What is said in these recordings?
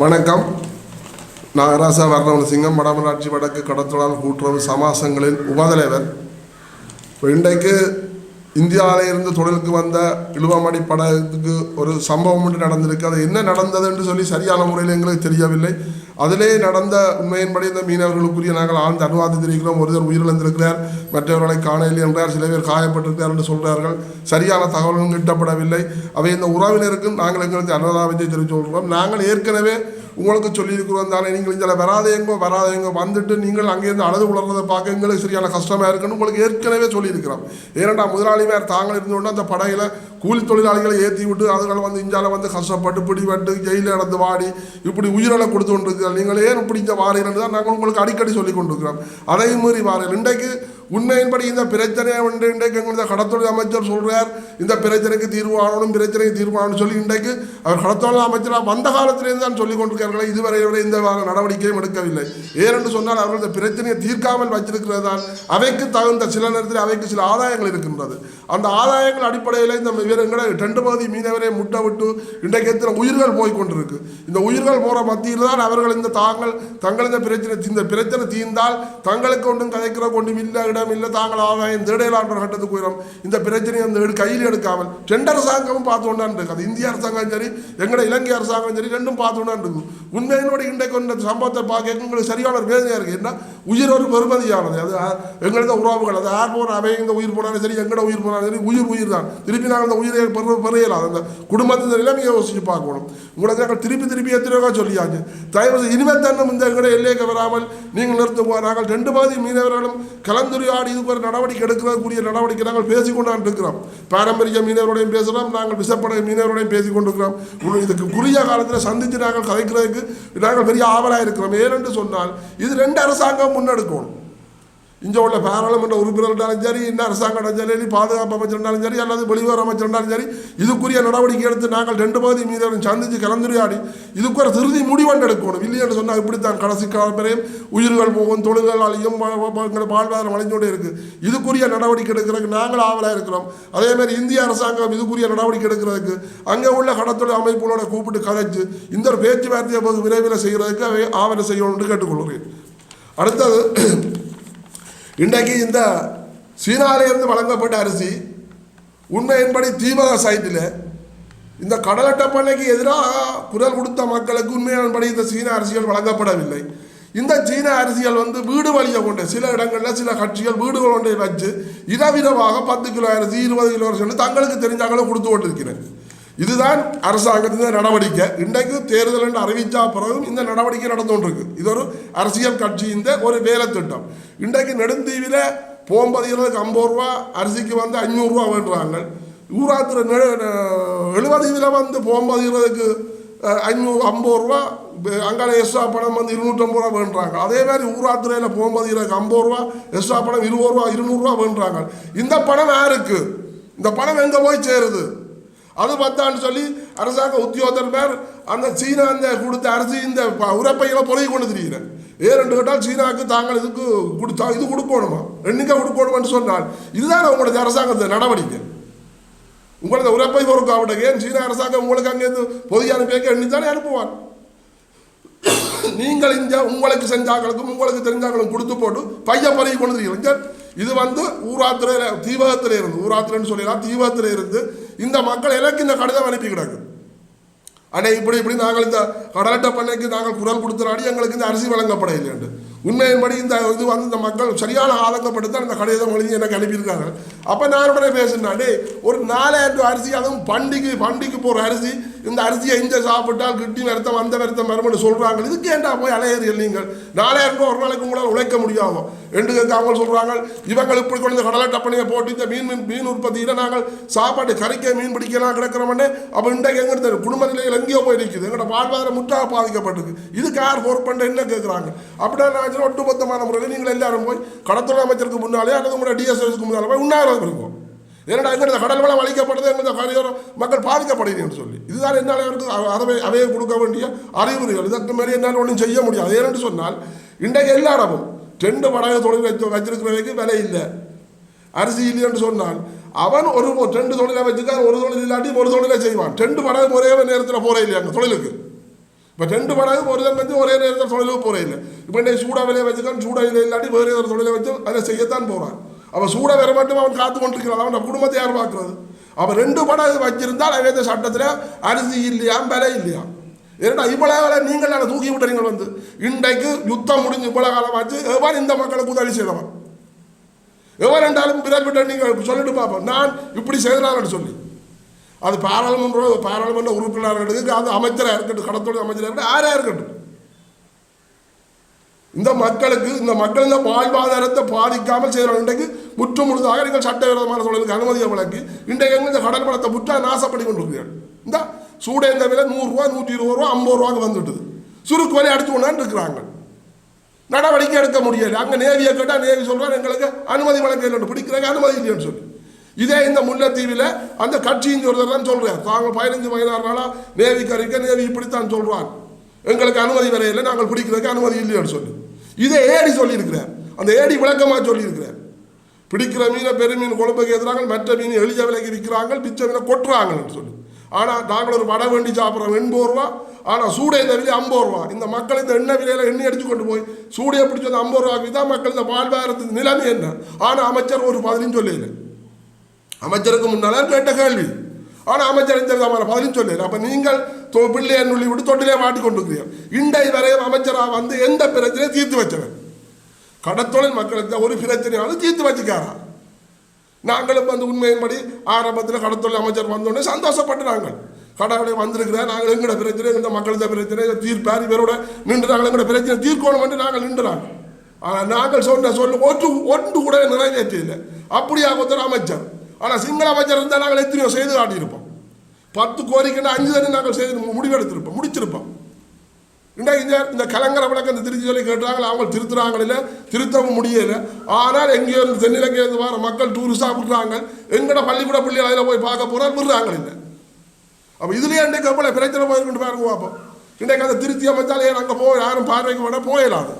வணக்கம். நாகராசா வர்ணவனசிங்கம் வடமராட்சி வடக்கு கடத்தொழில் கூட்டுறவு சமாசங்களின் உபதலைவர். இப்போ இன்றைக்கு இந்தியாவிலிருந்து தொழிலுக்கு வந்த இழுவமடி படத்துக்கு ஒரு சம்பவம் ஒன்று நடந்திருக்கு. அது என்ன நடந்தது என்று சொல்லி சரியான முறையில் எங்களுக்கு தெரியவில்லை. அதிலே நடந்த உண்மையின்படி இந்த மீனவர்களுக்குரிய நாங்கள் ஆழ்ந்த அனுவாதம் தெரிவிக்கிறோம். ஒருவர் உயிரிழந்திருக்கிறார் மற்றவர்களை காணவில்லை என்றார் சில பேர் காயப்பட்டிருக்கிறார் என்று சொல்கிறார்கள் சரியான தகவல்களும் கிட்டப்படவில்லை. அவை இந்த உறவினருக்கும் நாங்கள் எங்களுக்கு அனுதாபத்தை தெரிவித்து கொள்கிறோம். நாங்கள் ஏற்கனவே உங்களுக்கு சொல்லியிருக்கிறோம் தானே நீங்கள் இதில் வராதேங்கோ வராதேங்கோ வந்துட்டு நீங்கள் அங்கேருந்து அழுது உலர்றதை பார்க்க எங்களுக்கு சரியான கஷ்டமாக இருக்குன்னு உங்களுக்கு ஏற்கனவே சொல்லியிருக்கிறோம். ஏனண்டா முதலாளிமார் தாங்கள் இருந்தோன்னா அந்த படையில் கூலி தொழிலாளிகளை ஏற்றி விட்டு அதுகள் வந்து இஞ்சால வந்து கஷ்டப்பட்டு பிடிபட்டு ஜெயிலில் நடந்து வாடி இப்படி உயிரிழை கொடுத்து கொண்டிருக்கிறார். நீங்கள் ஏன் இப்படி இந்த வாரீர்கள் தான் நாங்கள் உங்களுக்கு அடிக்கடி சொல்லி கொண்டிருக்கிறோம். அதே மாதிரி வாரீர்கள். இன்றைக்கு உண்மையின்படி இந்த பிரச்சனையை வந்து இன்றைக்கு எங்களுடைய கடத்தொழில் அமைச்சர் சொல்கிறார் இந்த பிரச்சனைக்கு தீர்வு ஆகணும் பிரச்சனைக்கு தீர்வு ஆகணும் சொல்லி இன்றைக்கு அவர் கடத்தொழில் அமைச்சராக வந்த காலத்திலேருந்து தான் சொல்லிக் கொண்டிருக்கிறார்கள் இதுவரை வரை இந்த நடவடிக்கையும் எடுக்கவில்லை. ஏனென்று சொன்னால் அவர்கள் இந்த பிரச்சனையை தீர்க்காமல் வச்சிருக்கிறது தான் அவைக்கு தகுந்த சில நேரத்தில் அவைக்கு சில ஆதாயங்கள் இருக்கின்றது. அந்த ஆதாயங்கள் அடிப்படையில் இந்த வீரர்களை ரெண்டு பகுதி மீனவரை முட்டை விட்டு இன்றைக்கு எத்தனை உயிர்கள் போய் கொண்டிருக்கு. இந்த உயிர்கள் போகிற மத்தியில் தான் அவர்கள் இந்த தாங்கள் தங்கள் இந்த பிரச்சனை இந்த பிரச்சனை தீர்ந்தால் தங்களுக்கு ஒன்றும் கதைக்கிற கொண்டும் இல்லை எங்களிடம் இல்லை தாங்கள் ஆதாயம் தேடையலான்ற கட்டத்துக்கு உயரம் இந்த பிரச்சனையை அந்த கையில் எடுக்காமல் ரெண்டு அரசாங்கமும் பார்த்து கொண்டான் இருக்குது இந்திய அரசாங்கம் சரி எங்களோட இலங்கை அரசாங்கம் சரி ரெண்டும் பார்த்து கொண்டான் இருக்குது உண்மையினோட இன்றைக்கு இந்த சம்பவத்தை பார்க்க எங்களுக்கு சரியான ஒரு வேதனையாக இருக்கு. என்ன? உயிர் ஒரு பெருமதியானது அது எங்களது உறவுகள் அது யார் போன அவை இந்த உயிர் போனாலும் சரி எங்கட உயிர் போனாலும் சரி உயிர் உயிர் தான். திருப்பி நாங்கள் அந்த உயிரை பெற பெறையலாம் அந்த குடும்பத்தின் நிலைமையை யோசிச்சு பார்க்கணும். உங்களுக்கு நாங்கள் திருப்பி திருப்பி எத்தனையோ சொல்லியாச்சு. தயவு இனிமேல் தன்னும் இந்த எங்களோட எல்லைக்கு வராமல் நீங்கள் நிறுத்துவோம் நாங்கள் ரெண்டு பாதி மீனவர்களும் கலந்துரையாடி இது ஒரு நடவடிக்கை எடுக்கிறதுக்குரிய நடவடிக்கை நாங்கள் பேசிக்கொண்டான் இருக்கிறோம் பாரம்பரிய மீனவரோடையும் பேசுகிறோம் நாங்கள் விசப்படை மீனவரோடையும் பேசிக் கொண்டிருக்கிறோம் இதுக்கு குறுகிய காலத்தில் சந்தித்து நாங்கள் கதைக்கிறதுக்கு நாங்கள் பெரிய ஆவலாக இருக்கிறோம் ஏனென்று சொன்னால் இது ரெண்டு அரசாங்கம் முன்னெடுக்கணும். இங்கே உள்ள பாராளுமன்ற உறுப்பினர்களாலும் சரி இந்த அரசாங்கம் சரி பாதுகாப்பு அமைச்சர்னாலும் சரி அல்லது வெளியுறவு அமைச்சர்னாலும் சரி இதுக்குரிய நடவடிக்கை எடுத்து நாங்கள் ரெண்டு பகுதி மீதவரும் சந்தித்து கலந்துரையாடி இதுக்கு ஒரு திருதி முடிவண்டு எடுக்கணும். இல்லைன்னு சொன்னால் இப்படித்தான் கடைசி காலப்பரையும் உயிர்கள் போகும் தொழில்கள் அழியும் எங்களை வாழ்வாதாரம் அழிஞ்சோண்டே இருக்குது இதுக்குரிய நடவடிக்கை எடுக்கிறதுக்கு நாங்கள் ஆவலாக இருக்கிறோம். அதேமாதிரி இந்திய அரசாங்கம் இதுக்குரிய நடவடிக்கை எடுக்கிறதுக்கு அங்கே உள்ள கடத்தொழில் அமைப்புகளோட கூப்பிட்டு கதைச்சு இந்த ஒரு பேச்சுவார்த்தையை போது விரைவில் செய்கிறதுக்கு அவை செய்யணும்னு கேட்டுக்கொள்கிறேன். அடுத்தது இன்றைக்கு இந்த சீனாவிலிருந்து வழங்கப்பட்ட அரிசி உண்மையின்படி தீபக சைட்டில் இந்த கடலட்ட பண்ணைக்கு எதிராக குரல் கொடுத்த மக்களுக்கு உண்மையின்படி இந்த சீன அரிசிகள் வழங்கப்படவில்லை. இந்த சீன அரிசிகள் வந்து வீடு வழியை கொண்டு சில இடங்களில் சில கட்சிகள் வீடுகள் ஒன்றை வச்சு இரவிரவாக பத்து கிலோ அரிசி இருபது கிலோ அரிசி தங்களுக்கு தெரிஞ்சாங்களும் கொடுத்து கொண்டிருக்கிறேன் இதுதான் அரசாங்கத்தின் நடவடிக்கை. இன்றைக்கு தேர்தல் என்று அறிவிச்சா பிறகும் இந்த நடவடிக்கை நடந்து கொண்டிருக்கு. இது ஒரு அரசியல் கட்சியின் ஒரு வேலை திட்டம் இன்றைக்கு நெடுந்தீவில் போம்பதிகளுக்கு ஐம்பது ரூபா அரிசிக்கு வந்து அஞ்சூறுரூவா வேண்டுறாங்க ஊராத்திர எழுபதுல வந்து போம்பதிகளுக்கு ஐநூறு ஐம்பது ரூபா அங்கால எஸ்ஆ பணம் வந்து இருநூற்றம்பது ரூபா வேண்டுறாங்க அதே மாதிரி ஊராத்திரையில் போகும்போது எனக்கு ஐம்பது ரூபா எஸ்ஆ பணம் இருபது ரூபா இருநூறுவா வேண்டுறாங்க இந்த பணம் யாருக்கு? இந்த பணம் எங்கே போய் சேருது? அது பத்தான்னு சொல்லி அரசாங்க உத்தியோகத்தர் பேர் அந்த சீனா அந்த கொடுத்த அரிசி இந்த ப- உரப்பைகளை பொறுகி கொண்டு திரிகிறேன் ரெண்டு கேட்டால் சீனாவுக்கு தாங்கள் இதுக்கு கொடுத்தா இது கொடுக்கணுமா? என்னைக்கா கொடுக்கணுமான்னு சொன்னால் இதுதான் உங்களுடைய அரசாங்கத்தை நடவடிக்கை. உங்களது உரப்பை பொறுக்காவிட்ட ஏன் சீன அரசாங்கம் உங்களுக்கு அங்கேருந்து பொதிய அனுப்பிய எண்ணி தானே அனுப்புவான் நீங்கள் இந்த உங்களுக்கு செஞ்சாங்களுக்கும் உங்களுக்கு தெரிஞ்சாங்களும் கொடுத்து போட்டு பைய பறி கொண்டு இது வந்து ஊராத்திரையில் தீபகத்தில் இருந்து ஊராத்திரன்னு சொல்லலாம் தீபகத்தில் இருந்து இந்த மக்கள் எனக்கு இந்த கடிதம் அனுப்பி கிடக்கு. அடே இப்படி இப்படி நாங்கள் இந்த கடலட்ட பண்ணைக்கு நாங்கள் குரல் கொடுத்தாடி எங்களுக்கு இந்த அரிசி வழங்கப்பட இல்லைண்டு உண்மையின்படி இந்த இது வந்து இந்த மக்கள் சரியான ஆதங்கப்பட்டு தான் இந்த கடிதம் எழுதி எனக்கு அனுப்பியிருக்காங்க. அப்போ நான் உடனே பேசினேன் அடே ஒரு நாலாயிரம் ரூபாய் அரிசி அதுவும் பண்டிகை பண்டிகைக்கு போகிற அரிசி இந்த அரிசியை இந்த சாப்பிட்டால் கிட்டி வருத்தம் அந்த வருத்தம் வரும்னு சொல்கிறாங்க இதுக்கு ஏன்டா போய் அலையறிகள் நீங்கள்? நாலாயிரம் ரூபாய் ஒரு நாளைக்கு உங்களால் உழைக்க முடியாமோ ரெண்டு அவங்க சொல்கிறாங்க இவங்க இப்படி கொண்டு இந்த கடலை டப்பனையை போட்டு இந்த மீன் மீன் மீன் உற்பத்தியில் நாங்கள் சாப்பாடு கறிக்க மீன் பிடிக்கலாம் கிடக்கிறோம்னே அப்போ இன்றைக்கு எங்கே தெரியும் குடும்ப நிலையில் எங்கேயோ போய் நிற்குது எங்களோட வாழ்வாதாரம் முற்றாக பாதிக்கப்பட்டிருக்கு. இதுக்கு யார் பண்ண என்ன கேட்குறாங்க அப்படின்னா நான் ஒட்டுமொத்தமான முறையில் நீங்கள் எல்லாரும் போய் கடத்துறை அமைச்சருக்கு முன்னாலே அல்லது உங்களோட டிஎஸ்எஸ்க்கு முன்னாலே போய் உண்ணாவிரதம் இருக்கும். ஏன்னா எங்களோட கடல் வளம் அழிக்கப்படுது எங்களோட கரையோரம் மக்கள் பாதிக்கப்படுகிறேன்னு சொல்லி. இதுதான் என்னால் அவருக்கு அ- அவையை கொடுக்க வேண்டிய அறிகுறிகள். இதற்கு மாதிரி என்னால் ஒன்றும் செய்ய முடியாது. ஏனென்று சொன்னால் இன்றைக்கு எல்லா இடமும் ரெண்டு படகு தொழில் வைத்து வச்சிருக்கிறவைக்கு விலை இல்லை. அரிசி இல்லைன்னு சொன்னால் அவன் ஒரு ரெண்டு தொழிலை வச்சுக்கான் ஒரு தொழில் இல்லாட்டி ஒரு தொழிலை செய்வான். ரெண்டு படகு ஒரே நேரத்தில் போகிற இல்லையா அங்கே தொழிலுக்கு? இப்போ ரெண்டு படகு ஒரு தன் வந்து ஒரே நேரத்தில் தொழிலுக்கு போகிற இல்லை. இப்போ இன்னைக்கு சூடாக விலையை வச்சுக்கான் சூடாக இல்லை இல்லாட்டி வேறு ஒரு தொழிலை வச்சு அதை செய்யத்தான் போகிறான் அவன் சூட வர மட்டும் அவன் காத்து கொண்டிருக்கிறான். அவன் குடும்பத்தை யார் பார்க்கறது அவன் ரெண்டு படம் வச்சிருந்தால் அவன் இந்த சட்டத்தில் அரிசி இல்லையா விலை இல்லையா? ஏன்னா இவ்வளவு வேலை நீங்கள் நான் தூக்கி விட்டுறீங்க வந்து. இன்றைக்கு யுத்தம் முடிஞ்சு இவ்வளோ காலம் ஆச்சு எவன் இந்த மக்களுக்கு உதவி செய்தவன்? எவன் ரெண்டாலும் பிறப்பிட்ட விட்ட நீங்கள் சொல்லிட்டு பார்ப்போம். நான் இப்படி செய்கிறான்னு சொல்லி. அது பாராளுமன்ற பாராளுமன்ற உறுப்பினராக இருக்கட்டும் அது அமைச்சராக இருக்கட்டும் கடத்தொழில் அமைச்சராக இருக்கட்டும் யாராக இருக்கட்டும். இந்த மக்களுக்கு இந்த மக்கள் இந்த வாழ்வாதாரத்தை பாதிக்காமல் செய்கிறாங்க இன்றைக்கு முற்று முழுதாக நீங்கள் சட்டவிரோதமான தொழிலுக்கு அனுமதியை வழங்கி இன்றைக்கு எங்க இந்த கடல் படத்தை முற்றாக நாசப்படி கொண்டிருக்கிறீர்கள். இந்த சூடேந்த விலை நூறுரூவா நூற்றி இருபது ரூபா ஐம்பது ரூபாக்கு வந்துட்டுது. சுருக்கு வலி அடித்து கொண்டாந்து இருக்கிறாங்க நடவடிக்கை எடுக்க முடியலை. அங்கே நேவியை கேட்டால் நேவி சொல்கிறார் எங்களுக்கு அனுமதி வழங்க இல்லை பிடிக்கிறாங்க அனுமதி இல்லைன்னு சொல்லி. இதே இந்த முல்லைத்தீவில் அந்த கட்சியின் ஒருத்தர் தான் சொல்கிறார் தாங்கள் பதினஞ்சு பதினாறு நாளாக நேவி கறிக்க நேவி இப்படித்தான் சொல்கிறார் எங்களுக்கு அனுமதி வரையில்லை நாங்கள் பிடிக்கிறதுக்கு அனுமதி இல்லைன்னு சொல்லி. இதை ஏடி சொல்லியிருக்கிறார். அந்த ஏடி விளக்கமாக சொல்லியிருக்கிறார். பிடிக்கிற மீனை பெருமீன் குழம்புக்கு எதிராக மற்ற மீன் எளிய விலைக்கு விற்கிறாங்க பிச்சை மீனை கொட்டுறாங்கன்னு சொல்லி. ஆனால் நாங்கள் ஒரு வடை வேண்டி சாப்பிட்றோம் எண்பது ரூபா. ஆனால் சூடை இந்த விலை ஐம்பது ரூபா. இந்த மக்கள் இந்த எண்ணெய் விலையில் எண்ணெய் அடிச்சு கொண்டு போய் சூடையை பிடிச்சி வந்து ஐம்பது ரூபாய்க்கு தான் மக்கள் இந்த வாழ்வாரத்துக்கு நிலைமை என்ன? ஆனால் அமைச்சர் ஒரு பதிலும் சொல்லல அமைச்சருக்கு முன்னால கேட்ட கேள்வி. ஆனால் அமைச்சர் இந்த விதமான பதிலும் சொல்லல அப்போ நீங்கள் தொ- பிள்ளையை நுள்ளி விட்டு தொட்டிலே மாட்டி கொண்டிருக்கிறீர்கள். இண்டை வரையும் அமைச்சராக வந்து எந்த பிரச்சனையும் தீர்த்து வச்சவன் கடத்தொழில் மக்களுக்கு ஒரு பிரச்சனையாலும் தீர்த்து வச்சுக்காரா? நாங்களும் வந்து உண்மையின்படி ஆரம்பத்தில் கடத்தொழில் அமைச்சர் வந்தோடனே சந்தோஷப்பட்டு நாங்கள். கடவுளை வந்திருக்கிறேன் நாங்கள் எங்களோட பிரச்சனை இந்த மக்களது பிரச்சனை தீர்ப்பார் இவரோட நின்று நாங்கள் எங்களோட பிரச்சனை தீர்க்கணும் என்று நாங்கள் நின்றுறாங்க. ஆனால் நாங்கள் சொன்ன சொல்லு ஒன்று ஒன்று கூட நிறைவேற்றவில்லை. அப்படியா ஒருத்தர் அமைச்சர். ஆனால் சிங்கள அமைச்சர் இருந்தால் நாங்கள் எத்தனையோ செய்து காட்டியிருப்போம். பத்து கோரிக்கைன்னா அஞ்சு தண்ணி நாங்கள் செய்து முடிவெடுத்திருப்போம் முடிச்சிருப்போம். இன்றைக்கு இந்த இந்த கலங்கர விளக்கம் இந்த திருச்சி சொல்லி கேட்டாங்களே அவங்க திருத்துறாங்களே திருத்தவும் முடியல. ஆனால் எங்கேயோ இருந்து தென்னிலங்கையிலிருந்து வர மக்கள் டூரிஸ்டாக விடுறாங்க எங்கட பள்ளிக்கூட பிள்ளைகள் அதில் போய் பார்க்க போனால் விடுறாங்க இல்லை. அப்போ இதுலேயே இன்றைக்கு எவ்வளோ பிரச்சனை போயிருக்குன்னு பாருங்க பார்ப்போம் இன்றைக்கு அந்த திருச்சி அமைச்சாலே அங்கே போய் யாரும் பார்வைக்கு வேணா போயிடாது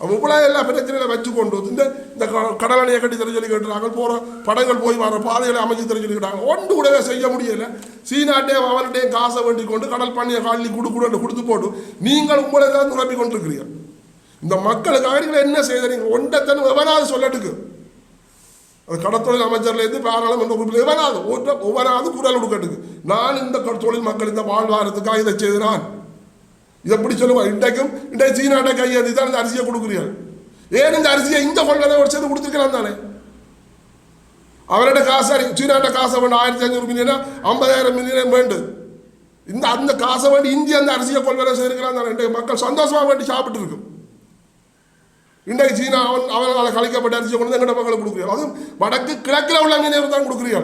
அப்போ இவ்வளோ எல்லா பிரச்சனைகளை வச்சு கொண்டு வந்து இந்த இந்த க- கடலணையை கட்டி தர சொல்லி கேட்டுறாங்க போகிற படங்கள் போய் வர பாதைகளை அமைச்சு தர சொல்லி கேட்டாங்க ஒன்று கூடவே செய்ய முடியல. சீனாட்டையும் அவர்கிட்டையும் காசை வேண்டி கொண்டு கடல் பண்ணியை காலி கொடு கொடுன்னு கொடுத்து போட்டு நீங்கள் உங்களை தான் நிரப்பி கொண்டிருக்கிறீர்கள் இந்த மக்களுக்காக நீங்கள் என்ன செய்த நீங்கள் ஒன்றத்தன் எவனாவது சொல்லட்டுக்கு. அது கடத்தொழில் அமைச்சர்லேருந்து பாராளுமன்ற உறுப்பினர் எவனாவது ஒவ்வொரு ஒவ்வொரு குரல் கொடுக்கட்டுக்கு. நான் இந்த க- தொழில் மக்கள் இந்த வாழ்வாரத்துக்காக இதை செய்தான். இதை எப்படி சொல்லுவாங்க இன்றைக்கும் இன்றைக்கு சீனாட்ட கையாது இதான் இந்த அரிசியை கொடுக்குறீர்கள் ஏன் இந்த அரிசியை இந்த கொள்கை ஒரு சேர்ந்து கொடுத்துருக்கலாம் தானே? அவரோட காசு சீனாட்ட காசை வேணும் ஆயிரத்தி ஐநூறு மில்லியனா ஐம்பதாயிரம் மில்லியன் வேண்டும் இந்த அந்த காசை வேண்டி இந்திய அந்த அரிசியை கொள்வதை செய்திருக்கலாம் தானே. இன்றைக்கு மக்கள் சந்தோஷமாக வேண்டி சாப்பிட்டு இருக்கும். இன்றைக்கு சீனா அவன் அவர்களால் கலைக்கப்பட்ட அரிசியை கொண்டு வந்து எங்கட மக்களை கொடுக்குறியா? அதுவும் வடக்கு கிழக்கில் உள்ள மீனவர் தான் கொடுக்குறியா?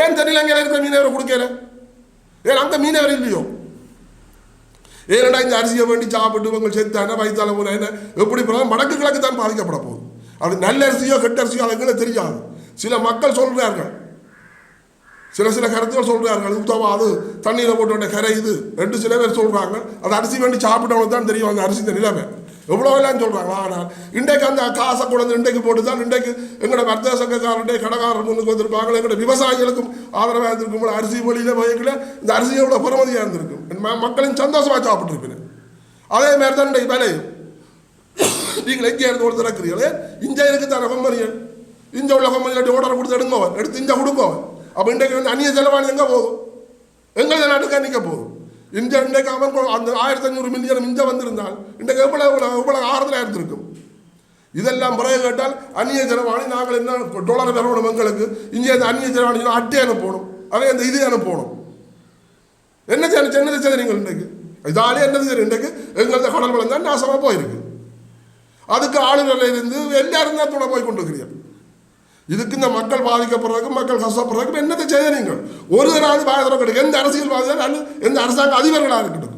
ஏன் தெரியல அங்கே இருக்கிற மீனவர் கொடுக்கல? ஏன் அந்த மீனவர் இல்லையோ? ஏனடா இந்த அரிசியை வேண்டி சாப்பிட்டு இவங்க செத்தான வயிற்றால போன என்ன? எப்படி போனாலும் வடக்கு கிழக்கு தான் பாதிக்கப்பட போகுது. அது நல்ல அரிசியோ கெட்ட அரிசியோ அதுங்களை தெரியாது. சில மக்கள் சொல்கிறார்கள் சில சில கருத்துகள் சொல்கிறார்கள் உத்தவா அது. தண்ணியில் போட்டு கரை இது. ரெண்டு சில பேர் சொல்கிறாங்க அது அரிசி வேண்டி சாப்பிட்டவங்களுக்கு தான் தெரியும் அந்த அரிசி இந்த நிலைமை. எவ்வளோ எல்லாம் சொல்கிறாங்களா ஆனால் இன்றைக்கு அந்த காசை கொண்டு வந்து இன்றைக்கு போட்டு தான் இன்றைக்கு எங்களோட வர்த்தக சங்கக்காரர்கிட்ட கடைக்காரர் முன்னுக்கு வந்திருப்பாங்களே எங்களோட விவசாயிகளுக்கும் ஆதரவாக இருந்திருக்கும் அரிசி வழியில் வகையில் இந்த அரிசி எவ்வளோ பெருமதியாக இருந்திருக்கும். மக்களின் சந்தோஷமாக சாப்பிட்டுருப்பேன் அதே மாதிரி தான் இன்றைக்கு விலை நீங்கள் எங்கே இருந்து ஒரு திறக்கிறீங்களே இங்கே இருக்கு தானே கம்பெனிகள் இங்கே உள்ள கம்பெனிகள் ஓடரை கொடுத்து எடுங்கோவன் எடுத்து இங்கே கொடுங்கோவன் அப்போ இன்றைக்கு வந்து அந்நிய செலவாணி எங்கே போகும்? எங்கள் நாட்டுக்கு நிற்க போகும். இந்த இன்றைக்கு அவன் அந்த ஆயிரத்தி ஐநூறு மில்லியன் மிஞ்ச வந்திருந்தால் இன்றைக்கு எவ்வளோ எவ்வளோ எவ்வளோ ஆறுதலாக இருந்திருக்கும்? இதெல்லாம் பிறகு கேட்டால் அந்நிய செலவாணி நாங்கள் என்ன டொலர் நிறுவனம் எங்களுக்கு? இங்கே இந்த அந்நிய செலவாணி அட்டை அனுப்பணும். அதே இந்த இது அனுப்பணும். என்ன செய்ய என்ன செய்ய நீங்கள் இன்றைக்கு? இதாலே என்ன செய்ய இன்றைக்கு எங்களது கடல் வளம் தான் நாசமாக போயிருக்கு. அதுக்கு ஆளுநர்ல இருந்து எல்லாரும் தான் துணை போய் கொண்டிருக்கிறீர்கள். இதுக்கு இந்த மக்கள் பாதிக்கப்படுறதுக்கு மக்கள் கஷ்டப்படுறதுக்கு என்னத்தை செய்ய நீங்கள்? ஒரு தராது பாதிக்கிறோம் கிடைக்கும் எந்த அரசியல்வாதியாக அல்லது எந்த அரசாங்க அதிபர்களாக இருக்கட்டும்.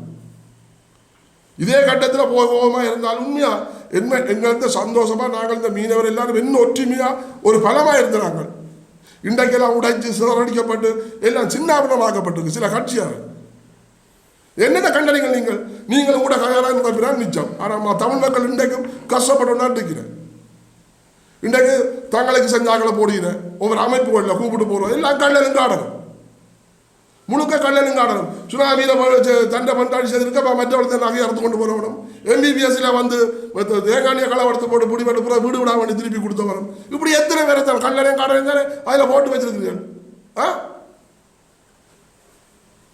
இதே கட்டத்தில் போகமா இருந்தாலும் உண்மையா? என்ன எங்களுக்கு சந்தோஷமா நாங்கள் இந்த மீனவர் எல்லாரும் இன்னும் ஒற்றுமையா ஒரு பலமாக இருக்கிறாங்க. இன்றைக்கெல்லாம் உடைச்சு சிதறடிக்கப்பட்டு எல்லாம் சின்னாபனமாக்கப்பட்டிருக்கு சில கட்சியார். என்னென்ன கண்டனீங்கள் நீங்கள்? நீங்கள் கூட கயாராக நிச்சம் ஆனால் தமிழ் மக்கள் இன்றைக்கும் கஷ்டப்பட்டு தான் இருக்கிறேன் இன்றைக்கு தங்களுக்கு செஞ்சாக்களை போடுகிறேன் ஒவ்வொரு அமைப்புகளில் கூப்பிட்டு போகிறோம் எல்லாம் கண்ணில் காடணும் முழுக்க கல்லனும் காடணும் சுனாமியில் தண்டை பண்டாடி செய்திருக்க மற்றவர்கள் நகையை அறுத்து கொண்டு போறவனும் எம்பிபிஎஸ்ல வந்து தேங்காணியை களை களவெடுத்து போட்டு பிடிபட்டு பூரா வீடு விடாம வேண்டி திருப்பி கொடுத்தவனும் இப்படி எத்தனை பேரை தான் கல்லனையும் காணலையும் தானே? அதில் போட்டு வச்சிருக்கிறீர்கள். ஆ?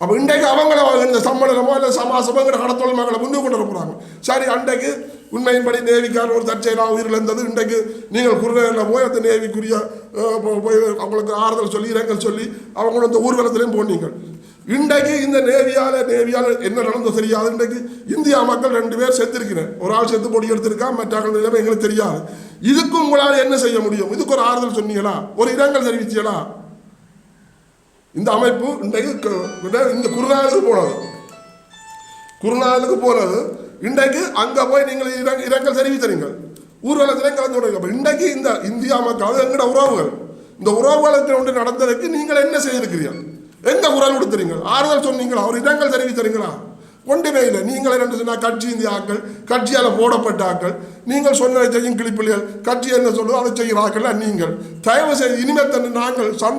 அப்போ இன்றைக்கு அவங்கள இந்த சம்மணமோ இல்லை சமாசமோ இங்கே கடத்தொழில் மக்களை முன்னு கொண்டு வர போகிறாங்க சரி அன்றைக்கு உண்மையின்படி நேவிக்கார் ஒரு தற்செயலாக உயிரிழந்தது. இன்றைக்கு நீங்கள் குருநேரில் போய் அந்த நேவிக்குரிய போய் அவங்களுக்கு ஆறுதல் சொல்லி இரங்கல் சொல்லி அவங்கள அந்த ஊர்வலத்திலையும் போனீங்க இன்றைக்கு இந்த நேவியால் நேவியால் என்ன நடந்தோ தெரியாது. இன்றைக்கு இந்தியா மக்கள் ரெண்டு பேர் செத்துருக்கிறேன். ஒரு ஆள் செத்து பொடி எடுத்திருக்கா மற்ற நிலைமை எங்களுக்கு தெரியாது. இதுக்கு உங்களால் என்ன செய்ய முடியும்? இதுக்கு ஒரு ஆறுதல் சொன்னீங்களா? ஒரு இரங்கல் தெரிவிச்சீங்களா இந்த அமைப்பு இன்றைக்கு இந்த குருநாளுக்கு போனது. குருநாளுக்கு போனது இன்றைக்கு அங்கே போய் நீங்கள் இரங்க- இரங்கல் தெரிவித்தீர்கள் ஊர்வலத்திலே கலந்து கொண்டீங்க இன்றைக்கு இந்த இந்தியா மக்கள் எங்கட உறவுகள் இந்த உறவுகளுக்கு ஒன்று நடந்ததுக்கு நீங்கள் என்ன செய்திருக்கிறீர்கள்? எந்த குரல் கொடுத்துறீங்க ஆறுதல் சொன்னீங்களா? ஒரு இடங்கள் தெரிவித்தீங்களா ஒன்றுமே இல்லை. நீங்கள் என்ன சொன்னால் கட்சி இந்திய ஆக்கள் கட்சியால் போடப்பட்ட ஆக்கள் நீங்கள் சொன்னதை செய்யும் கிளிப்பிள்ளைகள் கட்சி என்ன சொல்லுதோ அதை செய்கிற ஆக்கள் நீங்கள். தயவு செய்து இனிமே தந்து நாங்கள் சந்த